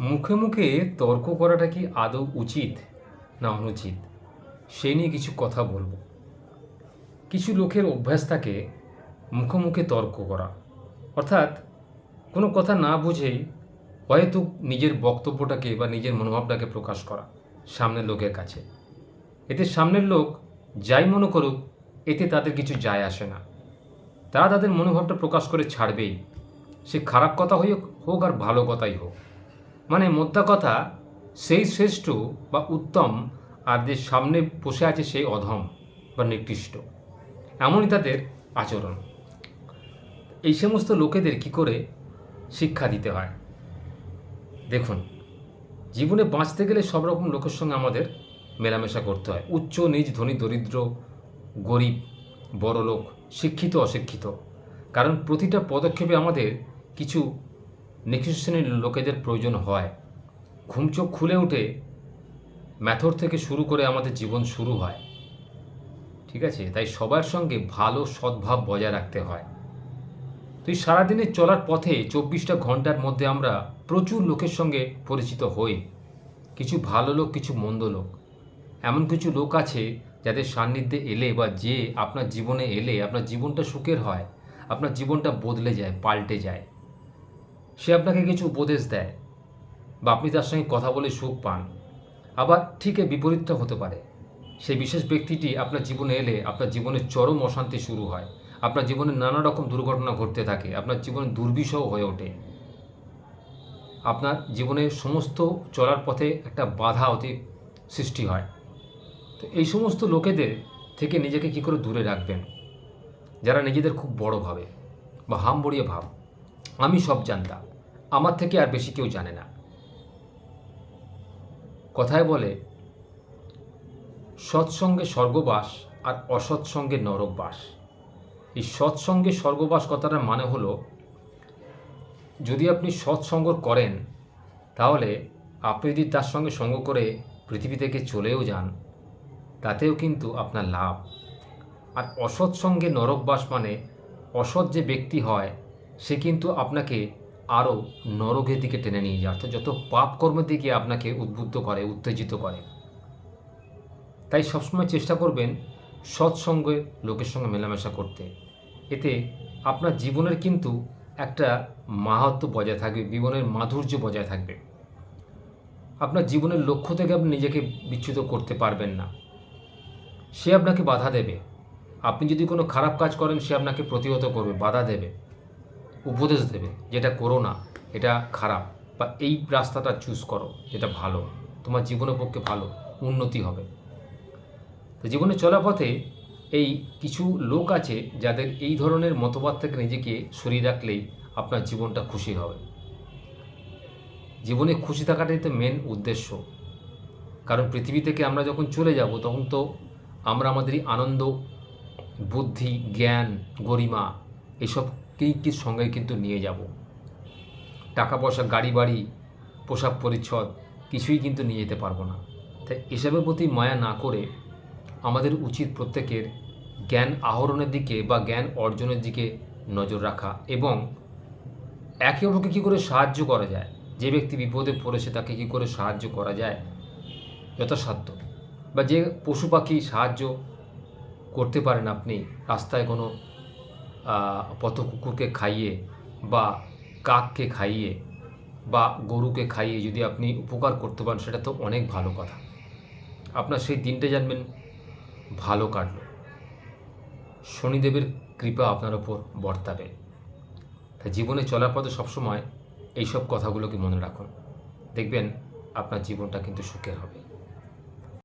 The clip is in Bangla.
মুখে মুখে তর্ক করাটা কি আদৌ উচিত না অনুচিত? সেই নিয়ে কিছু কথা বলব। কিছু লোকের অভ্যাস থাকে মুখে তর্ক করা। অর্থাৎ কোনো কথা না বুঝেই হয়তো নিজের বক্তব্যটাকে বা নিজের মনোভাবটাকে প্রকাশ করা সামনের লোকের কাছে। এতে সামনের লোক যাই মনে করুক, এতে তাদের কিছু যায় আসে না। তারা তাদের মনোভাবটা প্রকাশ করে ছাড়বেই। সে খারাপ কথা হই হোক আর ভালো কথাই হোক। মানে মোদ্দা কথা, সেই শ্রেষ্ঠ বা উত্তম আর যে সামনে বসে আছে সেই অধম বা নিকৃষ্ট। এমনই তাদের আচরণ। এই সমস্ত লোকেদের কি করে শিক্ষা দিতে হয়? দেখুন, জীবনে বাঁচতে গেলে সব রকম লোকের সঙ্গে আমাদের মেলামেশা করতে হয়। উচ্চ, নিজ, ধনী, দরিদ্র, গরিব বড় লোক শিক্ষিত, অশিক্ষিত। কারণ প্রতিটা পদক্ষেপে আমাদের কিছু নিকৃষ্ট শ্রেণির লোকেদের প্রয়োজন হয়। ঘুম চোখ খুলে উঠে ম্যাথর থেকে শুরু করে আমাদের জীবন শুরু হয়। ঠিক আছে? তাই সবার সঙ্গে ভালো সদ্ভাব বজায় রাখতে হয়। তো এই চলার পথে চব্বিশটা ঘণ্টার মধ্যে আমরা প্রচুর লোকের সঙ্গে পরিচিত হই। কিছু ভালো লোক, কিছু মন্দ লোক। এমন কিছু লোক আছে যাদের সান্নিধ্যে এলে বা যে আপনার জীবনে এলে, আপনার জীবনটা সুখের হয়, আপনার জীবনটা বদলে যায়, পাল্টে যায়। সে আপনাকে কিছু উপদেশ দেয় বা আপনি তার সঙ্গে কথা বলে সুখ পান। আবার ঠিক এর বিপরীতটা হতে পারে। সেই বিশেষ ব্যক্তিটি আপনার জীবনে এলে আপনার জীবনের চরম অশান্তি শুরু হয়। আপনার জীবনে নানা রকম দুর্ঘটনা ঘটতে থাকে। আপনার জীবনে দুর্বিষহ হয়ে ওঠে। আপনার জীবনে সমস্ত চলার পথে একটা বাধা অতি সৃষ্টি হয়। তো এই সমস্ত লোকেদের থেকে নিজেকে কী করে দূরে রাখবেন? যারা নিজেদের খুব বড় ভাবে বা হামবড়িয়ে ভাব। আমি সব জানতাম। আমার থেকে আর বেশি কেউ জানে না। কথায় বলে, সৎসঙ্গে স্বর্গবাস আর অসৎসঙ্গে নরকবাস। এই সৎসঙ্গে স্বর্গবাস কথাটার মানে হলো, যদি আপনি সৎসঙ্গ করেন, তাহলে আপনি যদি তার সঙ্গে সঙ্গ করে পৃথিবী থেকে চলেও যান, তাতেও কিন্তু আপনার লাভ। আর অসৎসঙ্গে নরকবাস মানে অসৎ যে ব্যক্তি হয় সে কিন্তু আপনাকে আরও নরকের দিকে টেনে নিয়ে যায়। অর্থাৎ যত পাপ কর্মের দিকে আপনাকে উদ্বুদ্ধ করে, উত্তেজিত করে। তাই সবসময় চেষ্টা করবেন সৎসঙ্গে লোকের সঙ্গে মেলামেশা করতে। এতে আপনার জীবনের কিন্তু একটা মাহাত্ম বজায় থাকবে, জীবনের মাধুর্য বজায় থাকবে। আপনার জীবনের লক্ষ্য থেকে আপনি নিজেকে বিচ্যুত করতে পারবেন না। সে আপনাকে বাধা দেবে। আপনি যদি কোনো খারাপ কাজ করেন, সে আপনাকে প্রতিহত করবে, বাধা দেবে। উপদেশ দেবে যেটা করো না, এটা খারাপ। বা এই রাস্তাটা চুজ করো, যেটা ভালো। তোমার জীবনের পক্ষে ভালো, উন্নতি হবে। তো জীবনে চলা পথে এই কিছু লোক আছে যাদের এই ধরনের মতবাদ থেকে নিজেকে সরিয়ে রাখলেই আপনার জীবনটা খুশি হবে। জীবনে খুশি থাকাটাই তো মেন উদ্দেশ্য। কারণ পৃথিবী থেকে আমরা যখন চলে যাব, তখন তো আমরা আমাদের আনন্দ, বুদ্ধি, জ্ঞান, গরিমা এসবকেই কি সঙ্গে কিন্তু নিয়ে যাব। টাকা পয়সা গাড়ি বাড়ি পোশাক পরিচ্ছদ কিছুই কিন্তু নিয়ে যেতে পারব না। তাই এসবের প্রতি মায়া না করে আমাদের উচিত প্রত্যেকের জ্ঞান আহরণের দিকে বা জ্ঞান অর্জনের দিকে নজর রাখা এবং একে অপরকে কী করে সাহায্য করা যায়, যে ব্যক্তি বিপদে পড়েছে তাকে কী করে সাহায্য করা যায় যথাসাধ্য। বা যে পশু পাখি সাহায্য করতে পারেন আপনি, রাস্তায় কোনো পথ কুকুরকে খাইয়ে বা কাককে খাইয়ে বা গরুকে খাইয়ে যদি আপনি উপকার করতে পারেন, সেটা তো অনেক ভালো কথা। আপনার সেই দিনটা জানবেন, ভালো কাটলো। শনিদেবের কৃপা আপনার ওপর বর্তাবে। তাই জীবনে চলার পথে সবসময় এইসব কথাগুলোকে মনে রাখুন। দেখবেন আপনার জীবনটা কিন্তু সুখের হবে।